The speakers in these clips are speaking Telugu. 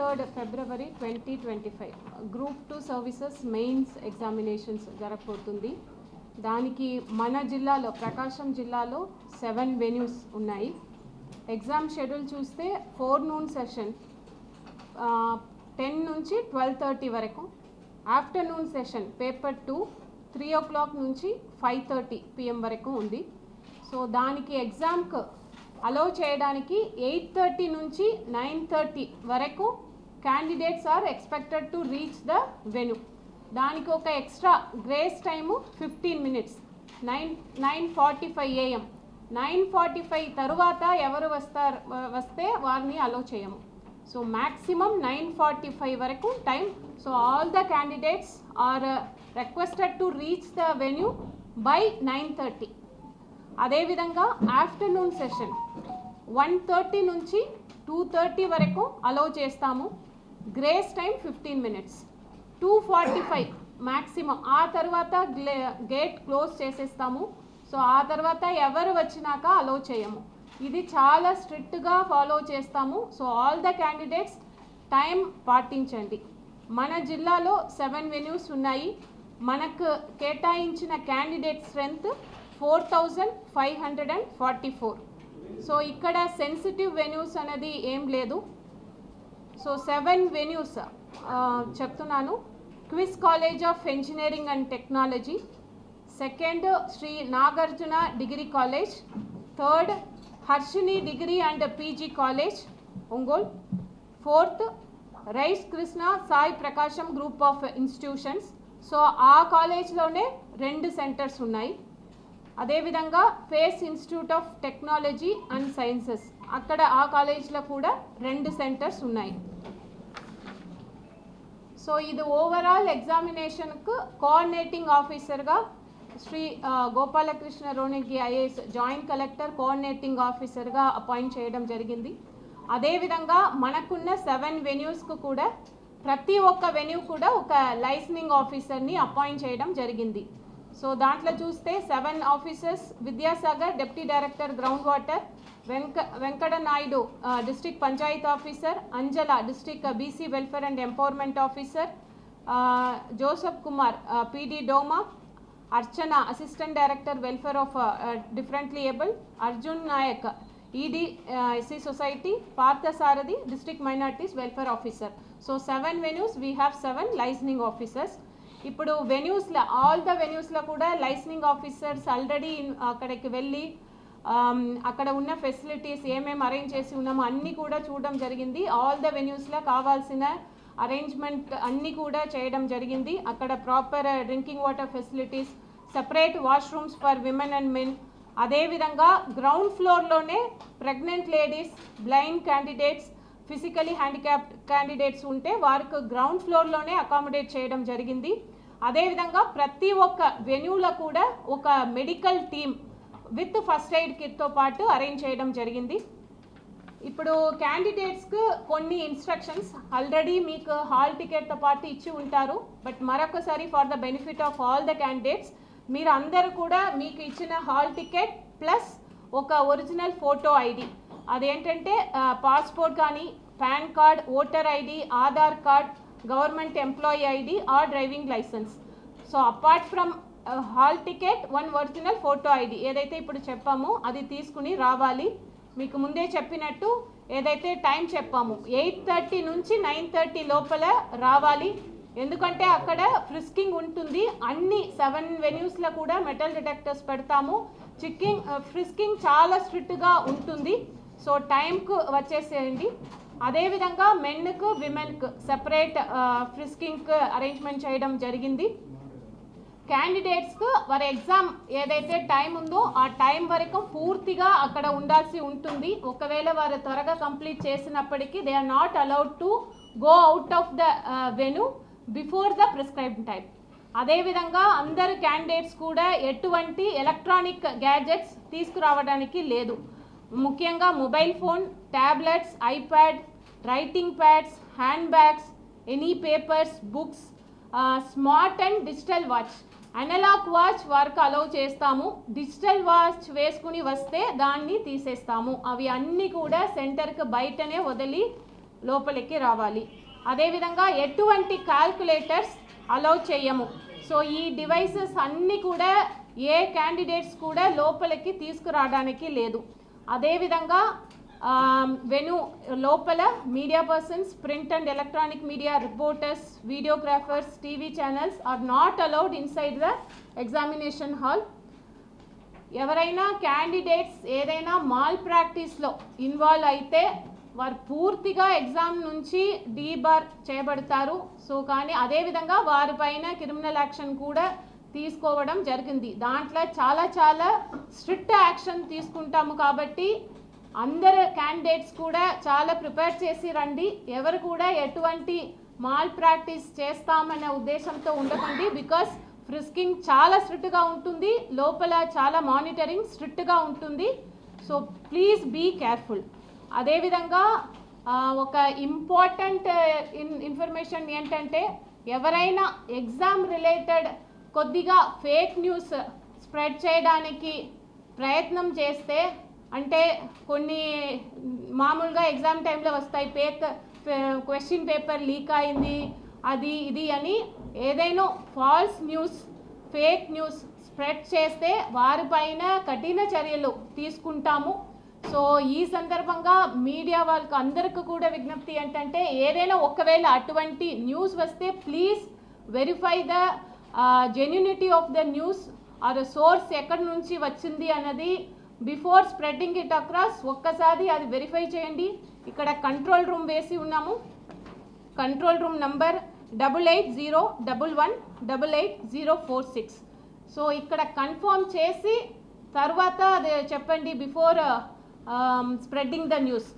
Third February twenty twenty five group two services mains examinations జరగబోతుంది. దానికి మన జిల్లాలో ప్రకాశం జిల్లాలో సెవెన్ వెన్యూస్ ఉన్నాయి. ఎగ్జామ్ షెడ్యూల్ చూస్తే ఫోర్ నూన్ సెషన్ టెన్ నుంచి ట్వెల్వ్ థర్టీ వరకు. Afternoon session paper two three o'clock నుంచి ఫైవ్ థర్టీ పిఎం వరకు ఉంది. సో దానికి ఎగ్జామ్కు అలో చేయడానికి ఎయిట్ థర్టీ నుంచి నైన్ థర్టీ వరకు candidates are expected to reach the venue దానికి ఒక extra grace time fifteen minutes nine nine forty five AM nine forty five తరువాత ఎవరు వస్తారు వస్తే వారిని అలో చేయము. So maximum nine forty five వరకు time so all the candidates are requested to reach the venue by nine thirty అదేవిధంగా ఆఫ్టర్నూన్ సెషన్ వన్ థర్టీ నుంచి టూ థర్టీ వరకు అలో చేస్తాము. Grace time fifteen minutes two forty five maximum ఆ తర్వాత గేట్ క్లోజ్ చేసేస్తాము. సో ఆ తర్వాత ఎవరు వచ్చినాక అలో చేయము. ఇది చాలా స్ట్రిక్ట్గా ఫాలో చేస్తాము. So all the candidates time పాటించండి. మన జిల్లాలో సెవెన్ వెన్యూస్ ఉన్నాయి. మనకు కేటాయించిన candidate strength four thousand five hundred and forty four so ఇక్కడ సెన్సిటివ్ వెన్యూస్ అనేది ఏం లేదు. సో సెవెన్ వెన్యూస్ చెప్తున్నాను. Quiz College of Engineering and Technology second Shri Nagarjuna Degree College third Harshini Degree and PG College Ongole fourth Rise Krishna Sai Prakasam Group of Institutions so ఆ కాలేజ్లోనే రెండు సెంటర్స్ ఉన్నాయి. అదేవిధంగా PACE Institute of Technology and Sciences అక్కడ ఆ కాలేజ్లో కూడా రెండు సెంటర్స్ ఉన్నాయి. సో ఇది ఓవరాల్ ఎగ్జామినేషన్కు కోఆర్డినేటింగ్ ఆఫీసర్గా Shri Gopalakrishna Roniki IAS joint collector coordinating ఆఫీసర్గా అపాయింట్ చేయడం జరిగింది. అదేవిధంగా మనకున్న సెవెన్ వెన్యూస్కు కూడా ప్రతి ఒక్క వెన్యూ కూడా ఒక లైసనింగ్ ఆఫీసర్ని అపాయింట్ చేయడం జరిగింది. సో దాంట్లో చూస్తే seven officers Vidyasagar deputy director ground water Venka Venkata Naidu district panchayat officer Anjala district BC welfare and empowerment officer Joseph Kumar PD DWMA Archana assistant director welfare of differently able Arjun Nayak ED SC society Parthasarathi district minorities welfare officer. So seven venues we have seven liaisoning officers ఇప్పుడు వెన్యూస్లో ఆల్ ద వెన్యూస్లో కూడా లైసనింగ్ ఆఫీసర్స్ ఆల్రెడీ అక్కడికి వెళ్ళి Um, అక్కడ ఉన్న ఫెసిలిటీస్ ఏమేమి అరేంజ్ చేసి ఉన్నామో అన్నీ కూడా చూడడం జరిగింది. ఆల్ ద వెన్యూస్లో కావాల్సిన అరేంజ్మెంట్ అన్నీ కూడా చేయడం జరిగింది. అక్కడ proper drinking water facilities separate washrooms for women and men అదేవిధంగా ground ఫ్లోర్లోనే pregnant ladies blind candidates physically handicapped candidates ఉంటే వారికి గ్రౌండ్ ఫ్లోర్లోనే అకామిడేట్ చేయడం జరిగింది. అదేవిధంగా ప్రతి ఒక్క వెన్యూలో కూడా ఒక medical team with first aid కిట్తో పాటు అరేంజ్ చేయడం జరిగింది. ఇప్పుడు క్యాండిడేట్స్కు కొన్ని ఇన్స్ట్రక్షన్స్ ఆల్రెడీ మీకు హాల్ టికెట్తో పాటు ఇచ్చి ఉంటారు. బట్ మరొకసారి for the benefit of all the candidates మీరు అందరూ కూడా మీకు ఇచ్చిన హాల్ టికెట్ ప్లస్ ఒక ఒరిజినల్ ఫోటో ఐడి అదేంటంటే పాస్పోర్ట్ కానీ PAN card voter ID Aadhaar card government employee ID or driving licence so apart from hall ticket one original photo ID ఏదైతే ఇప్పుడు చెప్పామో అది తీసుకుని రావాలి. మీకు ముందే చెప్పినట్టు ఏదైతే టైం చెప్పాము ఎయిట్ థర్టీ నుంచి నైన్ థర్టీ లోపల రావాలి. ఎందుకంటే అక్కడ ఫ్రిస్కింగ్ ఉంటుంది. అన్ని సెవెన్ వెన్యూస్లో కూడా మెటల్ డిటెక్టర్స్ పెడతాము. చిక్కింగ్ ఫ్రిస్కింగ్ చాలా స్ట్రిక్ట్గా ఉంటుంది. సో టైంకు వచ్చేసేయండి. అదేవిధంగా మెన్కు విమెన్కు సెపరేట్ ఫ్రిస్కింగ్కు అరేంజ్మెంట్ చేయడం జరిగింది. క్యాండిడేట్స్కు వారి ఎగ్జామ్ ఏదైతే టైం ఉందో ఆ టైం వరకు పూర్తిగా అక్కడ ఉండాల్సి ఉంటుంది. ఒకవేళ వారు త్వరగా కంప్లీట్ చేసినప్పటికీ they are not allowed to go out of the venue before the prescribe time అదేవిధంగా అందరు క్యాండిడేట్స్ కూడా ఎటువంటి ఎలక్ట్రానిక్ గ్యాజెట్స్ తీసుకురావడానికి లేదు. ముఖ్యంగా mobile phone tablets iPad writing pads handbags any papers books smart and digital watch analogue watch work allow చేస్తాము. డిజిటల్ వాచ్ వేసుకుని వస్తే దాన్ని తీసేస్తాము. అవి అన్నీ కూడా సెంటర్కి బయటనే వదిలి లోపలికి రావాలి. అదేవిధంగా ఎటువంటి క్యాల్కులేటర్స్ అలౌ చేయము. సో ఈ డివైసెస్ అన్నీ కూడా ఏ క్యాండిడేట్స్ కూడా లోపలికి తీసుకురావడానికి లేదు. అదేవిధంగా వెను లోపల media persons print and electronic media reporters videographers TV channels are not allowed inside the examination hall. ఎవరైనా క్యాండిడేట్స్ ఏదైనా మాల్ ప్రాక్టీస్లో ఇన్వాల్వ్ అయితే వారు పూర్తిగా ఎగ్జామ్ నుంచి డీబార్ చేయబడతారు. సో కానీ అదేవిధంగా వారిపైన క్రిమినల్ యాక్షన్ కూడా తీసుకోవడం జరిగింది. దాంట్లో చాలా చాలా స్ట్రిక్ట్ యాక్షన్ తీసుకుంటాము కాబట్టి అందరు క్యాండిడేట్స్ కూడా చాలా ప్రిపేర్ చేసి రండి. ఎవరు కూడా ఎటువంటి మాల్ ప్రాక్టీస్ చేస్తామనే ఉద్దేశంతో ఉండకండి. బికాస్ ఫ్రిస్కింగ్ చాలా స్ట్రిక్ట్గా ఉంటుంది. లోపల చాలా మానిటరింగ్ స్ట్రిక్ట్గా ఉంటుంది. సో ప్లీజ్ బీ కేర్ఫుల్ అదేవిధంగా ఒక ఇంపార్టెంట్ ఇన్ ఇన్ఫర్మేషన్ ఏంటంటే ఎవరైనా ఎగ్జామ్ రిలేటెడ్ కొద్దిగా ఫేక్ న్యూస్ స్ప్రెడ్ చేయడానికి ప్రయత్నం చేస్తే అంటే కొన్ని మామూలుగా ఎగ్జామ్ టైంలో వస్తాయి. పేక్ క్వశ్చన్ పేపర్ లీక్ అయింది అది ఇది అని ఏదైనా false news fake news spread చేస్తే వారిపైన కఠిన చర్యలు తీసుకుంటాము. సో ఈ సందర్భంగా మీడియా వాళ్ళకి అందరికీ కూడా విజ్ఞప్తి ఏంటంటే ఏదైనా ఒకవేళ అటువంటి న్యూస్ వస్తే please verify the genuinity of the news or source ఎక్కడి నుంచి వచ్చింది అన్నది బిఫోర్ స్ప్రెడ్డింగ్ ఇట్ అక్రాస్ ఒక్కసారి అది వెరిఫై చేయండి. ఇక్కడ కంట్రోల్ రూమ్ వేసి ఉన్నాము. Control room number double eight zero double one double eight zero four six so ఇక్కడ కన్ఫర్మ్ చేసి తర్వాత అది చెప్పండి బిఫోర్ స్ప్రెడ్డింగ్ ద న్యూస్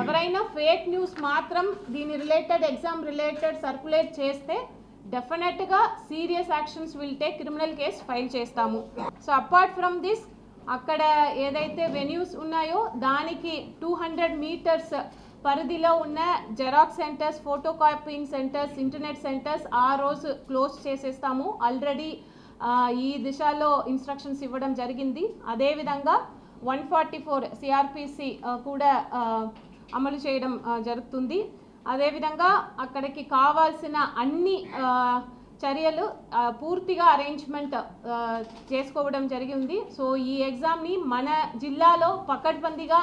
ఎవరైనా ఫేక్ న్యూస్ మాత్రం దీని రిలేటెడ్ ఎగ్జామ్ రిలేటెడ్ సర్క్యులేట్ చేస్తే డెఫినెట్గా serious actions will take criminal case file చేస్తాము. సో అపార్ట్ ఫ్రమ్ దిస్ అక్కడ ఏదైతే వెన్యూస్ ఉన్నాయో దానికి టూ హండ్రెడ్ మీటర్స్ పరిధిలో ఉన్న xerox centres photocopying centres internet centres ఆ రోజు క్లోజ్ చేసేస్తాము. ఆల్రెడీ ఈ దిశలో ఇన్స్ట్రక్షన్స్ ఇవ్వడం జరిగింది. అదేవిధంగా వన్ ఫార్టీ ఫోర్ సిఆర్పిసి కూడా అమలు చేయడం జరుగుతుంది. అదేవిధంగా అక్కడికి కావాల్సిన అన్ని చర్యలు పూర్తిగా అరేంజ్మెంట్ చేసుకోవడం జరిగింది. సో ఈ ఎగ్జామ్ని మన జిల్లాలో పకడ్బందీగా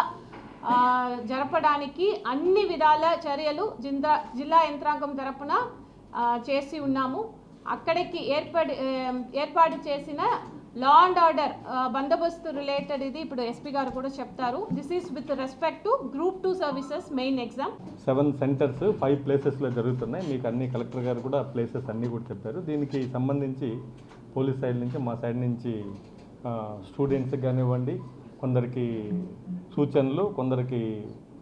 జరపడానికి అన్ని విధాల చర్యలు జిందా జిల్లా యంత్రాంగం తరపున చేసి ఉన్నాము. అక్కడికి ఏర్పడి ఏర్పాటు చేసిన లా అండ్ ఆర్డర్ బందోబస్తు రిలేటెడ్ ఇది. ఇప్పుడు ఎస్పీ గారు కూడా చెప్తారు. This is with respect to group two services main exam seven centres five ప్లేసెస్లో జరుగుతున్నాయి. మీకు అన్ని కలెక్టర్ గారు కూడా ప్లేసెస్ అన్నీ కూడా చెప్పారు. దీనికి సంబంధించి పోలీస్ సైడ్ నుంచి మా సైడ్ నుంచి స్టూడెంట్స్కి కానివ్వండి కొందరికి సూచనలు కొందరికి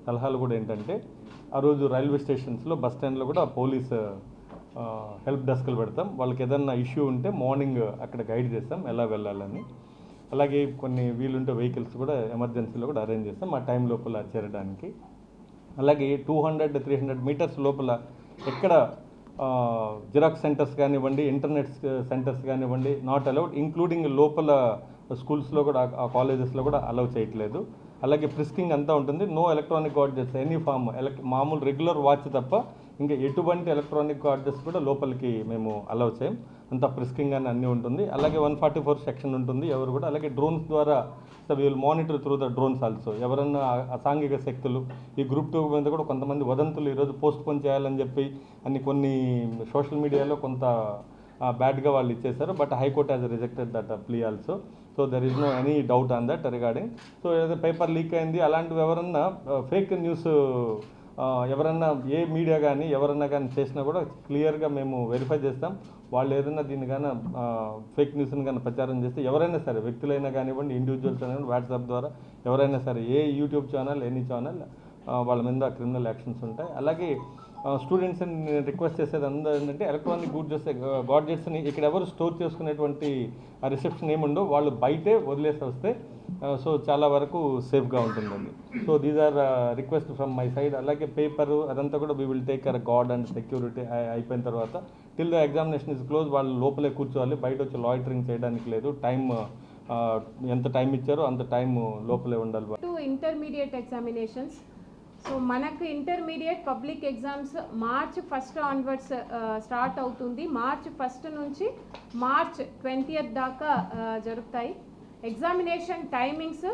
సలహాలు కూడా ఏంటంటే ఆ రోజు రైల్వే స్టేషన్స్లో బస్ స్టాండ్లో కూడా పోలీస్ హెల్ప్ డెస్క్లు పెడతాం. వాళ్ళకి ఏదన్నా ఇష్యూ ఉంటే మార్నింగ్ అక్కడ గైడ్ చేస్తాం ఎలా వెళ్ళాలని. అలాగే కొన్ని వీలుంటే వెహికల్స్ కూడా ఎమర్జెన్సీలో కూడా అరేంజ్ చేస్తాం ఆ టైం లోపల చేరడానికి. అలాగే two hundred three hundred metres లోపల ఎక్కడ జిరాక్స్ సెంటర్స్ కానివ్వండి ఇంటర్నెట్ సెంటర్స్ కానివ్వండి నాట్ అలౌడ్ ఇంక్లూడింగ్ లోపల స్కూల్స్లో కూడా ఆ కాలేజెస్లో కూడా అలౌ చేయట్లేదు. అలాగే ప్రిస్కింగ్ అంతా ఉంటుంది. No electronic gadgets any form ఎలక్ మామూలు రెగ్యులర్ వాచ్ తప్ప ఇంకా ఎటువంటి ఎలక్ట్రానిక్ కార్డెస్ కూడా లోపలికి మేము అలౌ చేయం. అంత ప్రిస్కింగ్ అని అన్నీ ఉంటుంది. అలాగే వన్ ఫార్టీ ఫోర్ సెక్షన్ ఉంటుంది. ఎవరు కూడా అలాగే డ్రోన్స్ ద్వారా so will monitor through the drones also ఎవరన్నా అసాంఘిక శక్తులు ఈ గ్రూప్ టూ మీద కూడా కొంతమంది వదంతులు ఈరోజు పోస్ట్ పోన్ చేయాలని చెప్పి అన్ని కొన్ని సోషల్ మీడియాలో కొంత బ్యాడ్గా వాళ్ళు ఇచ్చేశారు. But high court has rejected that plea also so there is no any doubt on that regarding so ఏదో పేపర్ లీక్ అయింది అలాంటివి ఎవరన్నా uh, ఫేక్ న్యూస్ ఎవరన్నా ఏ మీడియా కానీ ఎవరన్నా కానీ చేసినా కూడా క్లియర్గా మేము వెరిఫై చేస్తాం. వాళ్ళు ఏదైనా దీన్ని కానీ ఫేక్ న్యూస్ని కానీ ప్రచారం చేస్తే ఎవరైనా సరే వ్యక్తులైనా కానివ్వండి ఇండివిజువల్స్ కానివ్వండి వాట్సాప్ ద్వారా ఎవరైనా సరే ఏ యూట్యూబ్ ఛానల్ ఎనీ ఛానల్ వాళ్ళ మీద క్రిమినల్ యాక్షన్స్ ఉంటాయి. అలాగే స్టూడెంట్స్ నేను రిక్వెస్ట్ చేసేది అందరూ ఏంటంటే ఎలక్ట్రానిక్ గూడ్జెస్ గాడ్జెట్స్ని ఇక్కడ ఎవరు స్టోర్ చేసుకునేటువంటి రిసెప్షన్ ఏముండో వాళ్ళు బయటే వదిలేసి వస్తే సో చాలా వరకు సేఫ్గా ఉంటుందండి. So these are request from my side అలాగే పేపర్ అదంతా కూడా we will take R guard and security అయిపోయిన తర్వాత till the examination is close వాళ్ళు లోపలే కూర్చోవాలి. బయట వచ్చి లాయిటరింగ్ చేయడానికి లేదు. టైం ఎంత టైం ఇచ్చారో అంత టైం లోపలే ఉండాలి. ఇంటర్మీడియట్ ఎగ్జామినేషన్స్ సో మనకు intermediate public exams March first onwards start అవుతుంది. మార్చ్ ఫస్ట్ నుంచి మార్చ్ ట్వంటీయత్ దాకా uh, జరుగుతాయి. ఎగ్జామినేషన్ టైమింగ్స్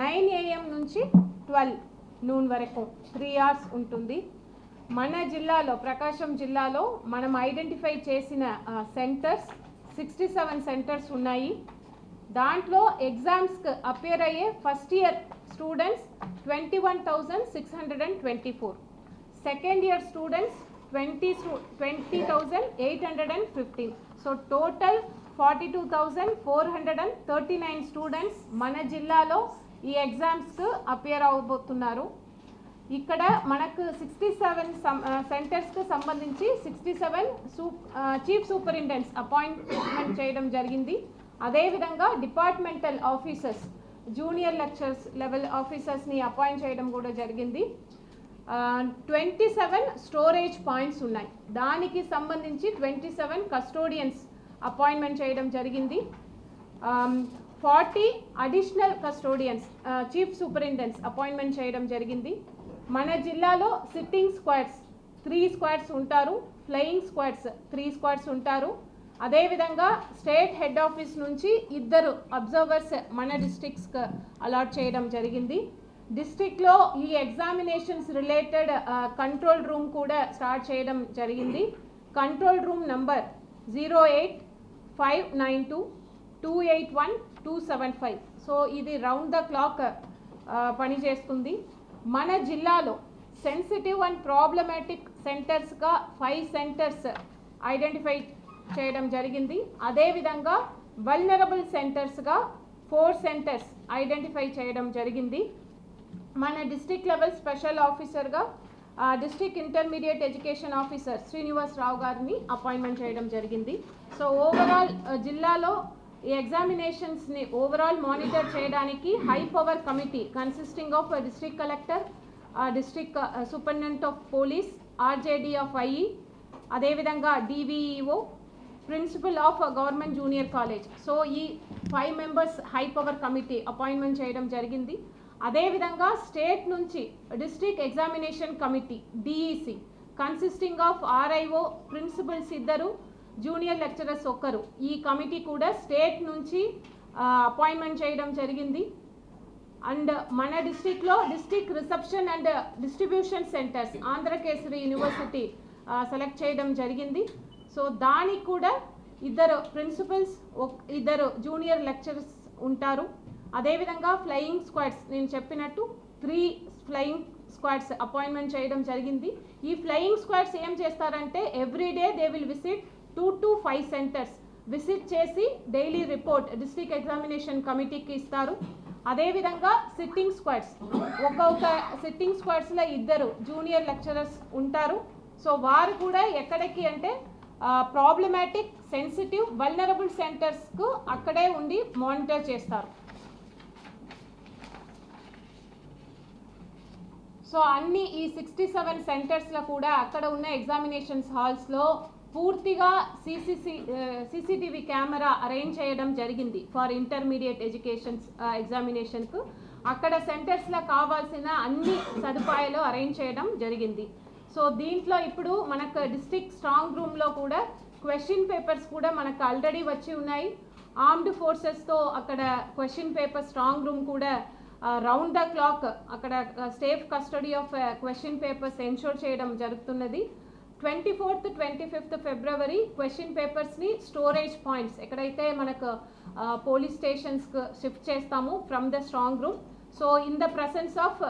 నైన్ ఏఎం నుంచి ట్వెల్వ్ నూన్ వరకు త్రీ అవర్స్ ఉంటుంది. మన జిల్లాలో ప్రకాశం జిల్లాలో మనం ఐడెంటిఫై చేసిన సెంటర్స్ సిక్స్టీ సెవెన్ సెంటర్స్ ఉన్నాయి. దాంట్లో ఎగ్జామ్స్కి అపేర్ అయ్యే first year students twenty one thousand six hundred and twenty four second year students twenty twenty thousand eight hundred and fifteen so total forty two thousand four hundred and thirty nine students మన జిల్లాలో ఈ ఎగ్జామ్స్కు అపియర్ అవబోతున్నారు. ఇక్కడ మనకు సిక్స్టీ సెవెన్ సెంటర్స్కి సంబంధించి సిక్స్టీ సెవెన్ సూప్ చీఫ్ సూపరింటెండెంట్స్ అపాయింట్మెంట్ చేయడం జరిగింది. అదేవిధంగా departmental officers junior lectures level ఆఫీసర్స్ని appoint చేయడం కూడా జరిగింది. ట్వంటీ సెవెన్ స్టోరేజ్ పాయింట్స్ ఉన్నాయి. దానికి సంబంధించి ట్వంటీ సెవెన్ కస్టోడియన్స్ అపాయింట్మెంట్ చేయడం జరిగింది. Forty additional custodians chief superintendents appointment చేయడం జరిగింది. మన జిల్లాలో సిట్టింగ్ స్క్వాడ్స్ త్రీ స్క్వాడ్స్ ఉంటారు. ఫ్లయింగ్ స్క్వాడ్స్ త్రీ స్క్వాడ్స్ ఉంటారు. అదేవిధంగా స్టేట్ హెడ్ ఆఫీస్ నుంచి ఇద్దరు అబ్జర్వర్స్ మన డిస్టిక్స్కి అలాట్ చేయడం జరిగింది. డిస్టిక్లో ఈ ఎగ్జామినేషన్స్ రిలేటెడ్ కంట్రోల్ రూమ్ కూడా స్టార్ట్ చేయడం జరిగింది. Control room number zero eight five nine two two eight one two seven five. So ఇది రౌండ్ ద క్లాక్ పనిచేస్తుంది మన జిల్లాలో సెన్సిటివ్ అండ్ ప్రాబ్లమాటిక్ సెంటర్స్గా ఫైవ్ సెంటర్స్ ఐడెంటిఫై చేయడం జరిగింది. అదేవిధంగా వల్నరబుల్ సెంటర్స్గా ఫోర్ సెంటర్స్ ఐడెంటిఫై చేయడం జరిగింది. మన డిస్టిక్ లెవెల్ స్పెషల్ ఆఫీసర్గా district intermediate education officer Srinivas Rao గారిని అపాయింట్మెంట్ చేయడం జరిగింది. సో ఓవరాల్ జిల్లాలో ఈ ఎగ్జామినేషన్స్ని ఓవరాల్ మానిటర్ చేయడానికి high power committee consisting of district collector district superintendent of police RJD of IE అదేవిధంగా DVEO principal of government junior college. So ఈ five members high power committee appointment చేయడం జరిగింది. అదేవిధంగా స్టేట్ నుంచి district examination committee DEC consisting of RIO principals ఇద్దరు జూనియర్ లెక్చరర్స్ ఒక్కరు. ఈ కమిటీ కూడా స్టేట్ నుంచి అపాయింట్మెంట్ చేయడం జరిగింది. అండ్ మన డిస్టిక్లో district reception and distribution centres Andhra Kesari university select చేయడం జరిగింది. సో దానికి కూడా ఇద్దరు ప్రిన్సిపల్స్ ఇద్దరు జూనియర్ లెక్చరర్స్ ఉంటారు. అదేవిధంగా ఫ్లయింగ్ స్క్వాడ్స్ నేను చెప్పినట్టు త్రీ ఫ్లయింగ్ స్క్వాడ్స్ అపాయింట్మెంట్ చేయడం జరిగింది. ఈ ఫ్లయింగ్ స్క్వాడ్స్ ఏం చేస్తారంటే every day they will visit two to five centres visit చేసి డైలీ రిపోర్ట్ డిస్ట్రిక్ట్ ఎగ్జామినేషన్ కమిటీకి ఇస్తారు. అదేవిధంగా సిట్టింగ్ స్క్వాడ్స్ ఒక్కొక్క సిట్టింగ్ స్క్వాడ్స్లో ఇద్దరు జూనియర్ లెక్చరర్స్ ఉంటారు. సో వారు కూడా ఎక్కడికి అంటే ప్రాబ్లమాటిక్ సెన్సిటివ్ వల్నరబుల్ సెంటర్స్కు అక్కడే ఉండి మానిటర్ చేస్తారు. సో అన్ని ఈ సిక్స్టీ సెవెన్ సెంటర్స్లో కూడా అక్కడ ఉన్న ఎగ్జామినేషన్స్ హాల్స్లో పూర్తిగా సీసీసీ సీసీటీవీ కెమెరా అరేంజ్ చేయడం జరిగింది ఫర్ ఇంటర్మీడియట్ ఎడ్యుకేషన్స్ ఎగ్జామినేషన్కు అక్కడ సెంటర్స్లో కావాల్సిన అన్ని సదుపాయాలు అరేంజ్ చేయడం జరిగింది. సో దీంట్లో ఇప్పుడు మనకు డిస్ట్రిక్ట్ స్ట్రాంగ్ రూమ్లో కూడా క్వశ్చన్ పేపర్స్ కూడా మనకు ఆల్రెడీ వచ్చి ఉన్నాయి. ఆర్మ్డ్ ఫోర్సెస్తో అక్కడ క్వశ్చన్ పేపర్ స్ట్రాంగ్ రూమ్ కూడా రౌండ్ ద క్లాక్ అక్కడ safe custody of question papers ensure చేయడం జరుగుతున్నది. Twenty fourth twenty fifth February question పేపర్స్ని storage points ఎక్కడైతే మనకు పోలీస్ స్టేషన్స్కి షిఫ్ట్ చేస్తాము from the strong room so in the presence of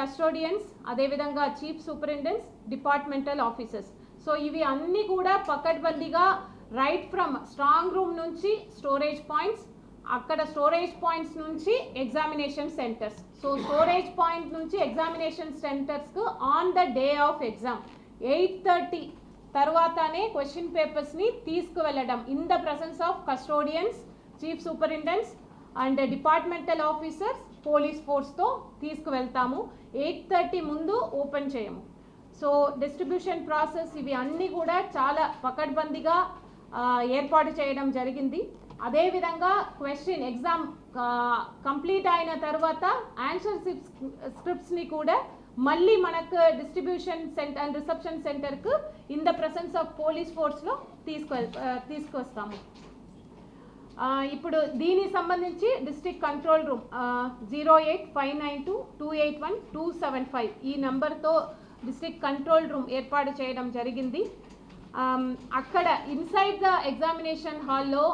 custodians అదేవిధంగా chief superintendents departmental officers. So ఇవి అన్నీ కూడా పకడ్బందీగా రైట్ ఫ్రమ్ స్ట్రాంగ్ రూమ్ నుంచి స్టోరేజ్ పాయింట్స్ అక్కడ స్టోరేజ్ పాయింట్స్ నుంచి examination centres so storage point నుంచి examination సెంటర్స్కు on the day of exam eight thirty తర్వాతనే క్వశ్చన్ పేపర్స్ని తీసుకువెళ్ళడం in the presence of custodians chief superintendents and departmental officers police ఫోర్స్తో తీసుకువెళ్తాము. ఎయిట్ థర్టీ ముందు ఓపెన్ చేయము. సో డిస్ట్రిబ్యూషన్ ప్రాసెస్ ఇవి అన్నీ కూడా చాలా పకడ్బందీగా ఏర్పాటు చేయడం జరిగింది. అదేవిధంగా క్వశ్చన్ ఎగ్జామ్ కంప్లీట్ అయిన తర్వాత ఆన్సర్ స్క్రిప్ట్స్ని కూడా మళ్ళీ మనకు డిస్ట్రిబ్యూషన్ సెంటర్ అండ్ రిసెప్షన్ సెంటర్కు in the presence of police ఫోర్స్లో తీసుకు తీసుకొస్తాము. ఇప్పుడు దీనికి సంబంధించి district control room zero eight five nine two two eight one two seven five. ఈ నెంబర్తో డిస్ట్రిక్ట్ కంట్రోల్ రూమ్ ఏర్పాటు చేయడం జరిగింది. అక్కడ ఇన్సైడ్ ద ఎగ్జామినేషన్ హాల్లో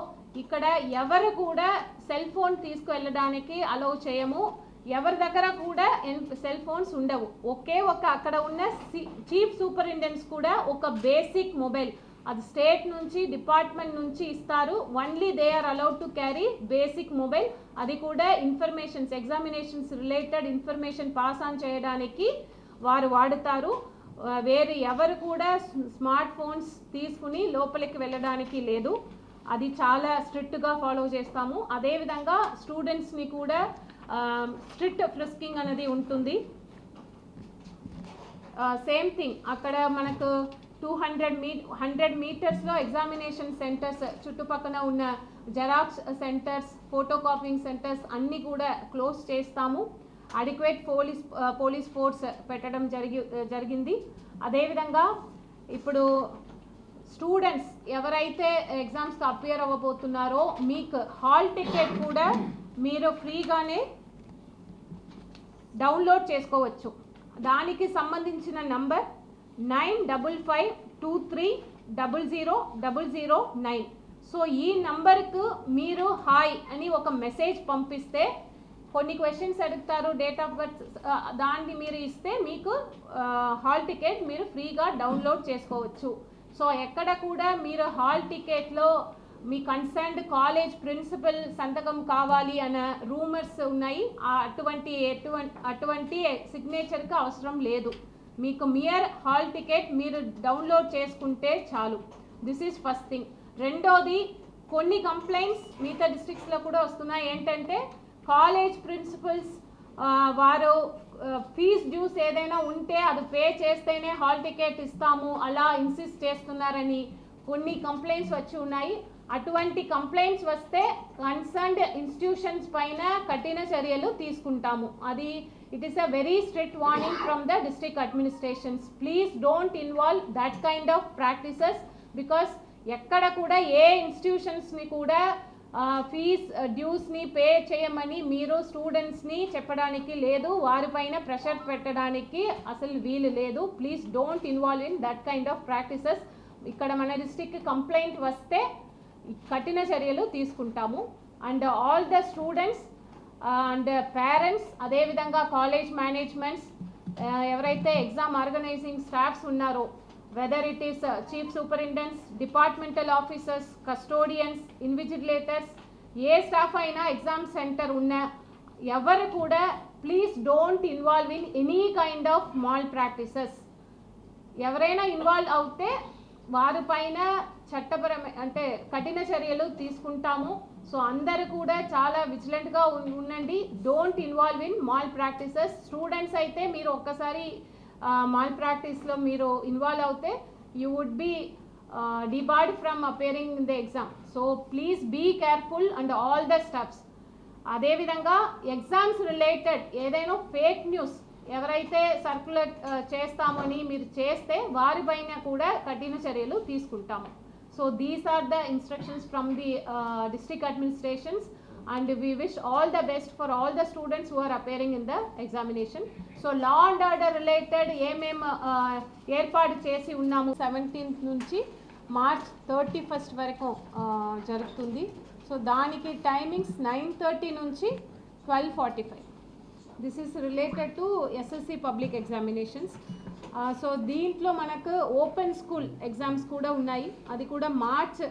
ఇక్కడ ఎవరు కూడా సెల్ ఫోన్ తీసుకువెళ్ళడానికి అలౌ చేయము. ఎవరి దగ్గర కూడా సెల్ ఫోన్స్ ఉండవు. ఒకే ఒక అక్కడ ఉన్న చీఫ్ సూపరింటెండెంట్స్ కూడా ఒక బేసిక్ మొబైల్ అది స్టేట్ నుంచి డిపార్ట్మెంట్ నుంచి ఇస్తారు. Only they are allowed to carry basic mobile అది కూడా informations examinations related information pass on చేయడానికి వారు వాడుతారు. వేరే ఎవరు కూడా స్మార్ట్ ఫోన్స్ తీసుకుని లోపలికి వెళ్ళడానికి లేదు. అది చాలా స్ట్రిక్ట్గా ఫాలో చేస్తాము. అదేవిధంగా స్టూడెంట్స్ని కూడా స్ట్రిక్ట్ ఫ్రిస్కింగ్ అనేది ఉంటుంది. సేమ్ థింగ్ అక్కడ మనకు టూ హండ్రెడ్ మీ హండ్రెడ్ మీటర్స్లో ఎగ్జామినేషన్ సెంటర్స్ చుట్టుపక్కల ఉన్న xerox centres photo copying centres అన్నీ కూడా క్లోజ్ చేస్తాము. అడిక్వేట్ పోలీస్ పోలీస్ ఫోర్స్ పెట్టడం జరిగి uh, జరిగింది. అదేవిధంగా ఇప్పుడు స్టూడెంట్స్ ఎవరైతే ఎగ్జామ్స్కి అపియర్ అవ్వబోతున్నారో మీకు హాల్ టికెట్ కూడా మీరు ఫ్రీగానే డౌన్లోడ్ చేసుకోవచ్చు. దానికి సంబంధించిన number nine double five two three double zero double zero nine. So ఈ నంబర్కు మీరు హాయ్ అని ఒక మెసేజ్ పంపిస్తే కొన్ని క్వశ్చన్స్ అడుగుతారు డేట్ ఆఫ్ బర్త్ దాన్ని మీరు ఇస్తే మీకు హాల్ టికెట్ మీరు ఫ్రీగా డౌన్లోడ్ చేసుకోవచ్చు. సో ఎక్కడ కూడా మీరు హాల్ టికెట్లో మీ కన్సర్న్డ్ కాలేజ్ ప్రిన్సిపల్ సంతకం కావాలి అన్న రూమర్స్ ఉన్నాయి. అటువంటి ఎటువంటి అటువంటి సిగ్నేచర్కి అవసరం లేదు. మీకు మియర్ హాల్ టికెట్ మీరు డౌన్లోడ్ చేసుకుంటే చాలు. దిస్ ఈజ్ ఫస్ట్ థింగ్ రెండోది కొన్ని కంప్లైంట్స్ మిగతా డిస్ట్రిక్ట్స్లో కూడా వస్తున్నాయి. ఏంటంటే కాలేజ్ ప్రిన్సిపల్స్ వారు ఫీజ్ డ్యూస్ ఏదైనా ఉంటే అది పే చేస్తేనే హాల్ టికెట్ ఇస్తాము. అలా ఇన్సిస్ట్ చేస్తున్నారని కొన్ని కంప్లైంట్స్ వచ్చి ఉన్నాయి. అటువంటి కంప్లైంట్స్ వస్తే కన్సర్న్డ్ ఇన్స్టిట్యూషన్స్ పైన కఠిన చర్యలు తీసుకుంటాము. అది it is a very strict warning from the district administrations please don't involve that kind of practices because ఎక్కడ కూడా ఏ ఇన్స్టిట్యూషన్స్ని కూడా ఫీజ్ డ్యూస్ని పే చేయమని మీరు స్టూడెంట్స్ని చెప్పడానికి లేదు. వారిపైన ప్రెషర్ పెట్టడానికి అసలు వీలు లేదు. Please don't involve in that kind of practices ఇక్కడ మన డిస్ట్రిక్ట్ కంప్లైంట్ వస్తే కఠిన చర్యలు తీసుకుంటాము. And all the students and parents అదేవిధంగా కాలేజ్ మేనేజ్మెంట్స్ ఎవరైతే ఎగ్జామ్ ఆర్గనైజింగ్ స్టాఫ్స్ ఉన్నారో whether it is chief superintendents departmental officers custodians invigilators A staff అయినా ఎగ్జామ్ సెంటర్ ఉన్న ఎవరు కూడా please don't involve in any kind of malpractices ఎవరైనా ఇన్వాల్వ్ అవుతే వారిపైన చట్టపరమైన అంటే కఠిన చర్యలు తీసుకుంటాము. సో అందరు కూడా చాలా విజిలెంట్గా ఉండండి. Don't involve in malpractices students అయితే మీరు ఒక్కసారి మాల్ ప్రాక్టీస్లో మీరు ఇన్వాల్వ్ అవుతే you would be debarred from appearing in the exam so please be careful and all the steps అదేవిధంగా ఎగ్జామ్స్ రిలేటెడ్ ఏదైనా ఫేక్ న్యూస్ ఎవరైతే సర్క్యులేట్ చేస్తామని మీరు చేస్తే వారిపైన కూడా కఠిన చర్యలు తీసుకుంటాము. So these are the instructions from the district administrations and we wish all the best for all the students who are appearing in the examination so law and order related ఏమేం ఏర్పాటు చేసి ఉన్నాము? సెవెంటీన్త్ నుంచి మార్చ్ థర్టీ ఫస్ట్ వరకు జరుగుతుంది. సో దానికి టైమింగ్స్ నైన్ థర్టీ నుంచి twelve forty five this is related to SSC public examinations so దీంట్లో మనకు ఓపెన్ స్కూల్ ఎగ్జామ్స్ కూడా ఉన్నాయి. అది కూడా మార్చ్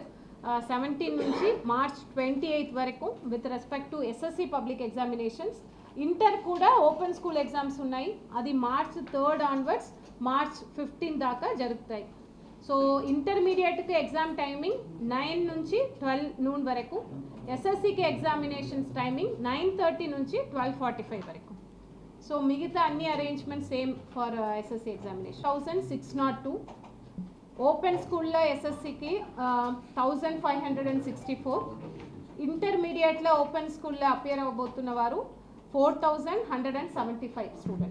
సెవెంటీన్ నుంచి మార్చ్ ట్వంటీ ఎయిత్ వరకు with respect to SSC public examinations inter కూడా ఓపెన్ స్కూల్ ఎగ్జామ్స్ ఉన్నాయి. అది March third onwards March fifteen దాకా జరుగుతాయి. సో ఇంటర్మీడియట్కి ఎగ్జామ్ టైమింగ్ నైన్ నుంచి ట్వెల్వ్ నూన్ వరకు. ఎస్ఎస్సికి ఎగ్జామినేషన్స్ టైమింగ్ నైన్ థర్టీ నుంచి ట్వెల్వ్ ఫార్టీ ఫైవ్ వరకు. సో మిగతా అన్ని arrangement same for SSC examination thousand six not two open స్కూల్లో ఎస్ఎస్సికి thousand five hundred and sixty four ఇంటర్మీడియట్లో ఓపెన్ స్కూల్లో అపియర్ అవ్వబోతున్న వారు four thousand hundred and seventy five students